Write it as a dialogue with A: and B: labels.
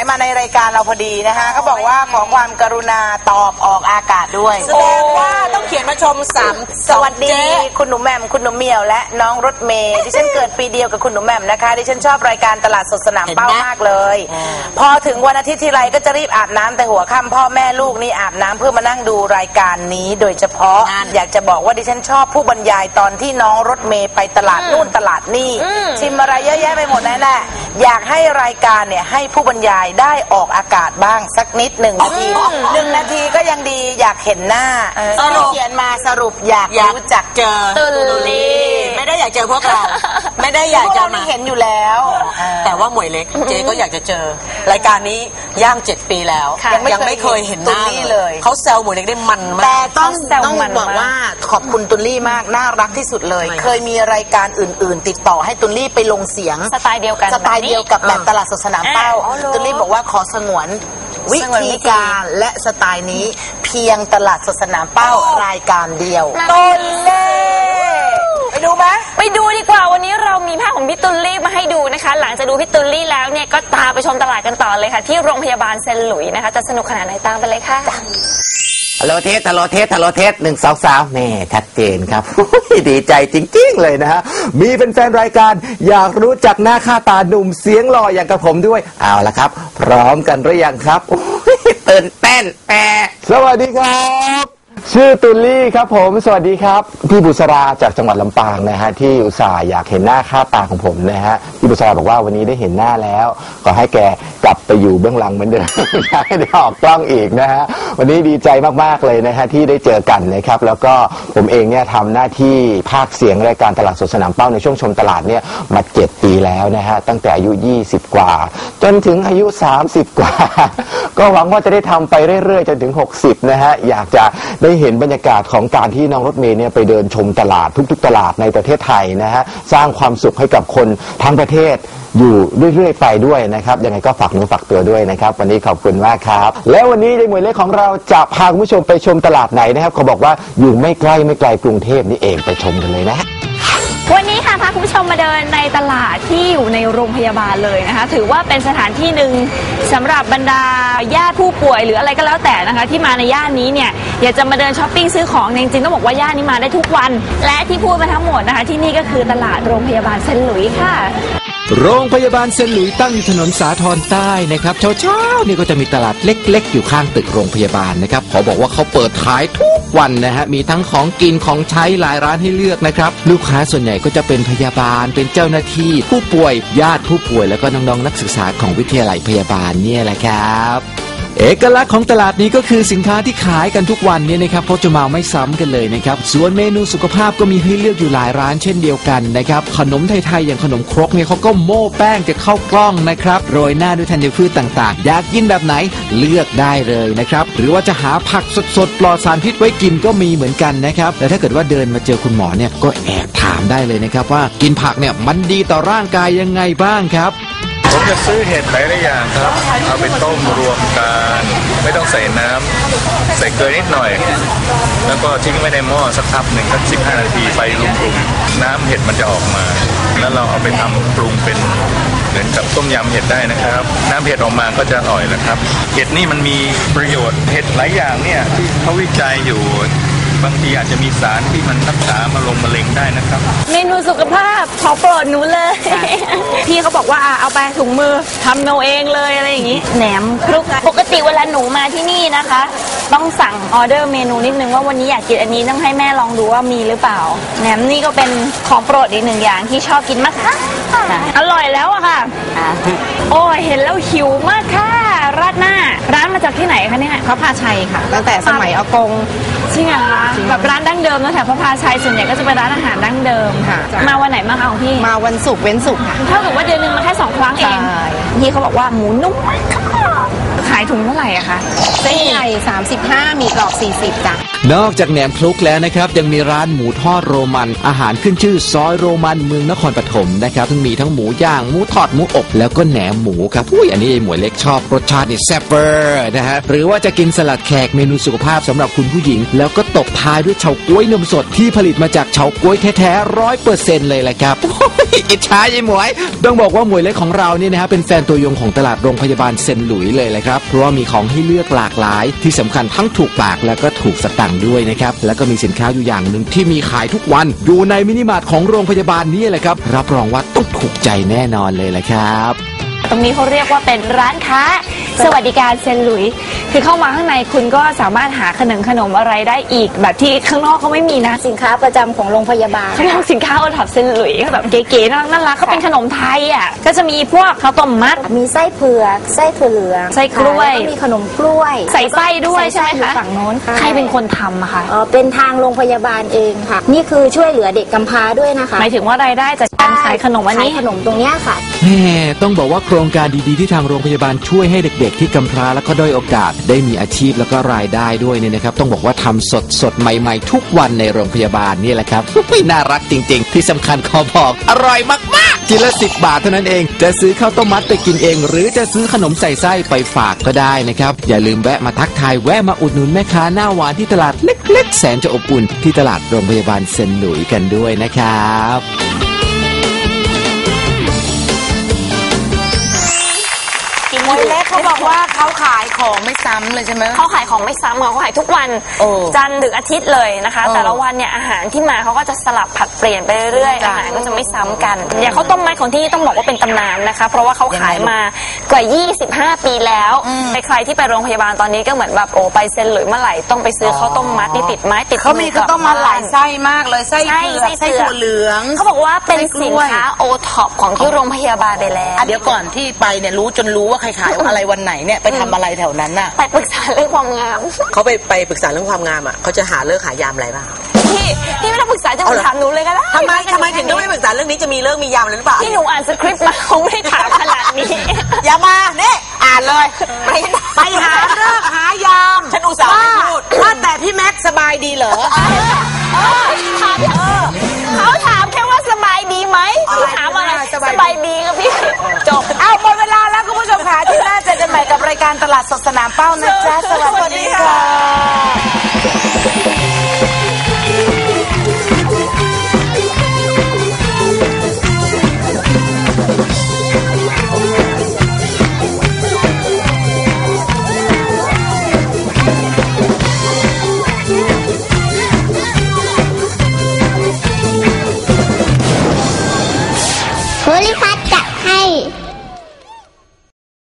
A: ายมาในรายการเราพอดีนะคะเขาบอกว่าขอความกรุณาตอบออกอากาศด้วย
B: แสดงว่าต้องเขียนมาชมสาม
A: สวัสดี คุณหนูแหม่มคุณหนูเหมียวและน้องรถเมย์ดิฉันเกิดปีเดียวกับคุณหนูแหม่มนะคะดิฉันชอบรายการตลาดสดสนามเป้ามากเลย พอถึงวันอาทิตย์ทีไรก็จะรีบอาบน้ำแต่หัวค่ำพ่อแม่ลูกนี่อาบน้ำเพื่อมานั่งดูรายการนี้ โดยเฉพาะอยากจะบอกว่าดิฉันชอบผู้บรรยายตอนที่น้องรถเมย์ไปตลาดนู่นตลาดนี่ชิมอะไรเยอะแยะไปหมดนั่นแหละอยากให้รายการเนี่ยให้ผู้บรรยายได้ออกอากาศบ้างสักนิดหนึ่งนาทีหนึ่งนาทีก็ยังดีอยากเห็นหน้า
B: สรุป
A: เขียนมาสรุปอยาก
B: อยาก
A: รู้จัก
B: เจอ
C: ตุลลี่
B: ไม่ได้ อยากเจอพวกเรา ไม่ได้อยาก
A: พวก
B: จะ
A: เรา
B: มา
A: นี่เห็นอยู่แล้ว
B: แต่ว่าหมวยเล็กเจ๊ก็อยากจะเจอ รายการนี้ย่างเจ็ดปีแล้ว
C: ค่ะ
B: ยังไม่เคยเห็นหน้า
A: ตุลลี่เลย
B: เขาแซวหมวยเล็กได้มันมา
A: แต่
B: ก
A: ต้อง
C: แซว
A: ต้อง
C: มัน
A: บอก
C: มาก
A: ว่าขอบคุณตุลลี่มากน่ารักที่สุดเลย
B: ทำไม
A: เคยมีรายการอื่น ๆ ติดต่อให้ตุลลี่ไปลงเสียง
C: สไตล์เดียวกัน
A: สไตล์เดียวกับแบบตลาดสดสนามเป้า
C: อ๋อเหรอ
A: ตุลลี่บอกว่าขอสงวนวิ
C: สงวนวิ
A: ธี
C: ธี
A: การและสไตล์นี้ เพียงตลาดสดสนามเป้ารายการเดียว
C: ตุลลี่
A: ไป ดูไหม
C: ไปดูดีกว่าวันนี้เรามีภาพของพี่ตุลลี่มาให้ดูนะคะ หลังจากดูพี่ตุลลี่แล้วเนี่ยก็ตามไปชมตลาดกันต่อเลยค่ะ ที่โรงพยาบาลเซนหลุยนะคะ จะสนุกขนาดไหนตามไปเลยค่ะ
D: ฮัลโหลเทสฮัลโหลเทสฮัลโหลเทสหนึ่งสองสามแม่ชัดเจนครับ ดีใจจริง ๆ เลยนะฮะ มีแฟนๆรายการอยากรู้จักหน้าค่าตาหนุ่มเสียงหล่ออย่างกับผมด้วย เอาละครับ พร้อมกันหรือยังครับโอ้ยตื่นเต้นแปะสวัสดีครับ ชื่อตุลลี่ครับผม สวัสดีครับ พี่บุษราจากจังหวัดลำปางนะฮะที่อุตส่าห์อยากเห็นหน้าค่าตาของผมนะฮะพี่บุษราบอกว่าวันนี้ได้เห็นหน้าแล้ว ก็ให้แกกลับไปอยู่เบื้องหลังเหมือนเดิม อยากให้ได้ออกกล้องอีกนะฮะวันนี้ดีใจมากๆเลยนะฮะที่ได้เจอกันนะครับแล้วก็ผมเองเนี่ยทำหน้าที่ภาคเสียงรายการตลาดสดสนามเป้าในช่วงชมตลาดเนี่ยมาเจ็ดปีแล้วนะฮะตั้งแต่อายุ 20 กว่า จนถึงอายุ 30 กว่า ก็หวังว่าจะได้ทำไปเรื่อยๆ จนถึง 60นะฮะอยากจะได้เห็นบรรยากาศของการที่น้องรถเมย์เนี่ยไปเดินชมตลาดทุกๆ ตลาดในประเทศไทยนะฮะสร้างความสุขให้กับคนทั้งประเทศอยู่เรื่อยๆไปด้วยนะครับยังไงก็ฝากหนูฝากตัวด้วยนะครับ วันนี้ขอบคุณมากครับ แล้ววันนี้ในหมวยเล็กของเราจะพาคุณผู้ชมไปชมตลาดไหนนะครับเขาบอกว่าอยู่ไม่ใกล้ไม่ไกลกรุงเทพนี่เองไปชมกันเลยนะฮะ
C: วันนี้ค่ะพาคุณผู้ชมมาเดินในตลาดที่อยู่ในโรงพยาบาลเลยนะคะ ถือว่าเป็นสถานที่หนึ่งสำหรับบรรดาญาติผู้ป่วยหรืออะไรก็แล้วแต่นะคะ ที่มาในย่านนี้เนี่ยอยากจะมาเดินช้อปปิ้งซื้อของเนี่ยจริงๆต้องบอกว่าย่านนี้มาได้ทุกวัน และที่พูดมาทั้งหมดนะคะ ที่นี่ก็คือตลาดโรงพยาบาลเซนต์หลุยส์ค่ะ
E: โรงพยาบาลเซนหลุยตั้งอยู่ถนนสาทรใต้นะครับเช้าๆนี่ก็จะมีตลาดเล็กๆ อยู่ข้างตึกโรงพยาบาลนะครับขอบอกว่าเขาเปิดขายทุกวันนะฮะมีทั้งของกินของใช้หลายร้านให้เลือกนะครับลูกค้าส่วนใหญ่ก็จะเป็นพยาบาลเป็นเจ้าหน้าที่ ผู้ป่วยญาติผู้ป่วยแล้วก็น้องๆนักศึกษาของวิทยาลัยพยาบาลเนี่ยแหละครับ เอกลักษณ์ของตลาดนี้ก็คือสินค้าที่ขายกันทุกวันเนี่ยนะครับเพราะจะมาไม่ซ้ำกันเลยนะครับ ส่วนเมนูสุขภาพก็มีให้เลือกอยู่หลายร้านเช่นเดียวกันนะครับ ขนมไทยๆอย่างขนมครกเนี่ยเขาก็โม่แป้งจะเข้ากล้องนะครับ โรยหน้าด้วยธัญพืชต่างๆ อยากกินแบบไหนเลือกได้เลยนะครับ หรือว่าจะหาผักสดๆปลอดสารพิษไว้กินก็มีเหมือนกันนะครับแต่ถ้าเกิดว่าเดินมาเจอคุณหมอเนี่ยก็แอบถามได้เลยนะครับว่ากินผักเนี่ยมันดีต่อร่างกายยังไงบ้างครับ
F: ผมจะซื้อเห็ดหลายๆอย่างครับ เอาไปต้มรวมกันไม่ต้องใส่น้ำใส่เกลือนิดหน่อย แล้วก็ทิ้งไว้ในหม้อสักพักหนึ่งสักสิบห้านาทีไฟลุมๆน้ำเห็ดมันจะออกมา แล้วเราเอาไปทำปรุงเป็นเหมือนกับต้มยำเห็ดได้นะครับ น้ำเห็ดออกมาก็จะอร่อยแล้วครับ เห็ดนี่มันมีประโยชน์เห็ดหลายอย่างเนี่ยที่เขาวิจัยอยู่ บางทีอาจจะมีสารที่มันรักษามะลงมะเร็งได้นะครับ
C: เมนูสุขภาพของโปรดหนูเลย พี่เขาบอกว่าอะเอาไปถุงมือทำเอาเองเลยอะไรอย่างนี้แหนมคลุกปกติเวลาหนูมาที่นี่นะคะ ต้องสั่งออเดอร์เมนูนิดนึงว่าวันนี้อยากกินอันนี้ต้องให้แม่ลองดูว่ามีหรือเปล่าแหนมนี่ก็เป็นของโปรดอีกหนึ่งอย่างที่ชอบกินมากค่ะอร่อยแล้วอะค่ะ โอ้ยเห็นแล้วหิวมากค่ะ ราดหน้า ร้านมาจากที่ไหนคะเนี่ย
G: พระพาชัยค่ะ ตั้งแต่สมัยอากง
C: จริงเหรอคะแบบร้านดั้งเดิมนะแถวพระพาชัยส่วนใหญ่ก็จะเป็นร้านอาหารดั้งเดิม
G: ค่ะ
C: มาวันไหนมางคะของพี่
G: มาวันศุกร์เว้นศุกร์ค่ะ
C: เท่ากับว่าเดือนหนึ่งมาแค่สองครั้งเอง
G: ใช่
C: พี่เขาบอกว่าหมูนุ่มมากค่ะขายายถุงเท่าไหร่อะคะ
G: เส้นใหญ่35 มีกรอบ 40จ้ะ
E: นอกจากแหนมคลุกแล้วนะครับ ยังมีร้านหมูทอดโรมัน อาหารขึ้นชื่อซอยโรมันเมืองนครปฐมนะครับทั้งมีทั้งหมูย่างหมูทอดหมูอบแล้วก็แหนมหมูครับอุ้ยอันนี้ไอ้หมวยเล็กชอบรสชาตินี่แซ่บเบอร์นะฮะหรือว่าจะกินสลัดแขกเมนูสุขภาพสำหรับคุณผู้หญิง แล้วก็ตบท้ายด้วยเฉาก๊วยนมสดที่ผลิตมาจากเฉาก๊วยแท้ๆร้อยเปอร์เซ็นต์เลยแหละครับโอ้ยอิจฉาไอ้หมวย ต้องบอกว่าหมวยเล็กของเราเนี่ยนะฮะเป็นแฟนตัวยงของตลาดโรงพยาบาลเซนหลุยเลยแหละครับเพราะว่ามีของให้เลือกหลากหลาย ที่สำคัญทั้งถูกปากแล้วก็ถูกสตังค์ด้วยนะครับ แล้วก็มีสินค้าอยู่อย่างหนึ่งที่มีขายทุกวัน อยู่ในมินิมาร์ทของโรงพยาบาลนี่แหละครับ รับรองว่าต้องถูกใจแน่นอนเลยแหละครับ
C: ตรงนี้เขาเรียกว่าเป็นร้านค้า สวัสดิการเซนหลุย คือเข้ามาข้างในคุณก็สามารถหาขนมขนมอะไรได้อีก แบบที่ข้างนอกเขาไม่มีนะ
H: สินค้าประจำของโรงพยาบาล
C: เขาบอกสินค้าโอท็อปเซนหลุยแบบเก๋ๆน่ารักน่ารักเขาเป็นขนมไทยอะก็จะมีพวกข้าวต้มมัด
H: มีไส้เผือกไส้ถั่วเหลือง
C: ไส้กล้วย
H: ค่ะแก็มีขนมกล้วย
C: ใส่ไส้ด้วยใช่ไหม
H: ส่ส้อยู่
C: คะ
H: ฝั่งโน้นค่ะ
C: ใครเป็นคนทำอะคะ
H: เออเป็นทางโรงพยาบาลเองค่ะ นี่คือช่วยเหลือเด็กกำพร้าด้วยนะคะ
C: หมายถึงว่ารายได้จากการขายขนมอันนี้
H: ขายขนมตรงเนี้ยค่ะ
E: แม่ต้องบอกว่าโครงการดีๆ ที่ทางโรงพยาบาลช่วยให้เด็กๆ ที่กำพร้าและก็ด้อยโอกาสได้มีอาชีพแล้วก็รายได้ด้วยเนี่ยนะครับ ต้องบอกว่าทำสดสดๆใหม่ ๆ ทุกวันในโรงพยาบาลนี่แหละครับน่ารักจริง ๆ ที่สำคัญขอบอกอร่อยมากๆกินละสิบบาทเท่านั้นเอง จะซื้อข้าวต้มมัดไปกินเอง หรือจะซื้อขนมใส่ไส้ไปฝากก็ได้นะครับ อย่าลืมแวะมาทักทายแวะมาอุดหนุนแม่ค้าหน้าหวานที่ตลาดเล็กๆแสนจะอบอุ่นที่ตลาดโรงพยาบาลเซนหลุยกันด้วยนะครับ
A: หมวยเล็ก เขาบอกว่าเขาขายของไม่ซ้ำเลยใช่ไหม
C: เขาขายของไม่ซ้ำค่ะเขาขายทุกวัน
A: โอ้
C: จันทร์ถึงอาทิตย์เลยนะคะ
A: เออ
C: แต่ละวันเนี่ยอาหารที่มาเขาก็จะสลับผัดเปลี่ยนไปเรื่อยๆ
A: จ้ะ
C: อาหารก็จะไม่ซ้ำกัน อย่างข้าวต้มมัดของที่นี่ต้องบอกว่าเป็นตำนานนะคะ เพราะว่าเขาขายมากว่า 25 ปีแล้วใครๆที่ไปโรงพยาบาลตอนนี้ก็เหมือนแบบโอ้ไปเซ็นหรือเมื่อไหร่ต้องไปซื้อข้าวต้มมัดนี่ติดไม้ติด
A: เขามี
C: ก
A: ข้า
C: ลั
A: ว
C: บ
A: ต้มมัดหลาย
C: บ้น
A: ไส้มากเลยไส้
C: ใช่
A: เผือก
C: ไส้
A: ไส้
C: เผือก
A: ถั่วเหลือง
C: เขาบอกว่าเป็น
A: ไส้กล้
C: สิน
A: วย
C: ค้าโอท็อปของที่โรงพยาบาลไปแล้ว
A: อะเดี๋ยวก่อนที่ไปเนี่ยรู้จนรู้ว่าใครขายอะไรวันไหนเนี่ยไปทำอะไรแถวนั้นน่ะ
C: ไปปรึกษาเรื่องความงาม
B: เขาไปไปปรึกษาเรื่องความงามอะเขาจะหาเลิกหายามอะไรบ้าง
C: พี่พี่ไม่ต้องปรึกษาจะ
B: เอา
C: มา
B: เหรอ
C: ถามหนูเลยก็ได้
B: ทำไมทำไมถึงต้องไม่ปรึกษาเรื่องนี้จะมีเลิกมียามอะไรหรือเปล่า
C: ที่หนูอ่านสคริปต์มาคงไม่ได้ถามขนาดนี้
B: อย่ามาเนี่ยอ่านเลยไป
A: ไปหาเลิกหายาม
B: ฉันอุตส่าห์ไม่พูด
A: ว่าแต่พี่แม็กซ์สบายดีเหรอ
C: เขาถามแค่ว่าสบายดีไหมพี่ถามอะไร
A: ส
C: ส
A: บายดี
C: บายดีครับพี่จบ
A: เอาหมดเวลาแล้วคุณผู้ชมค่ะที่ การตลาดสดสนามเป้านะจ๊ะสวัสดีค่ะ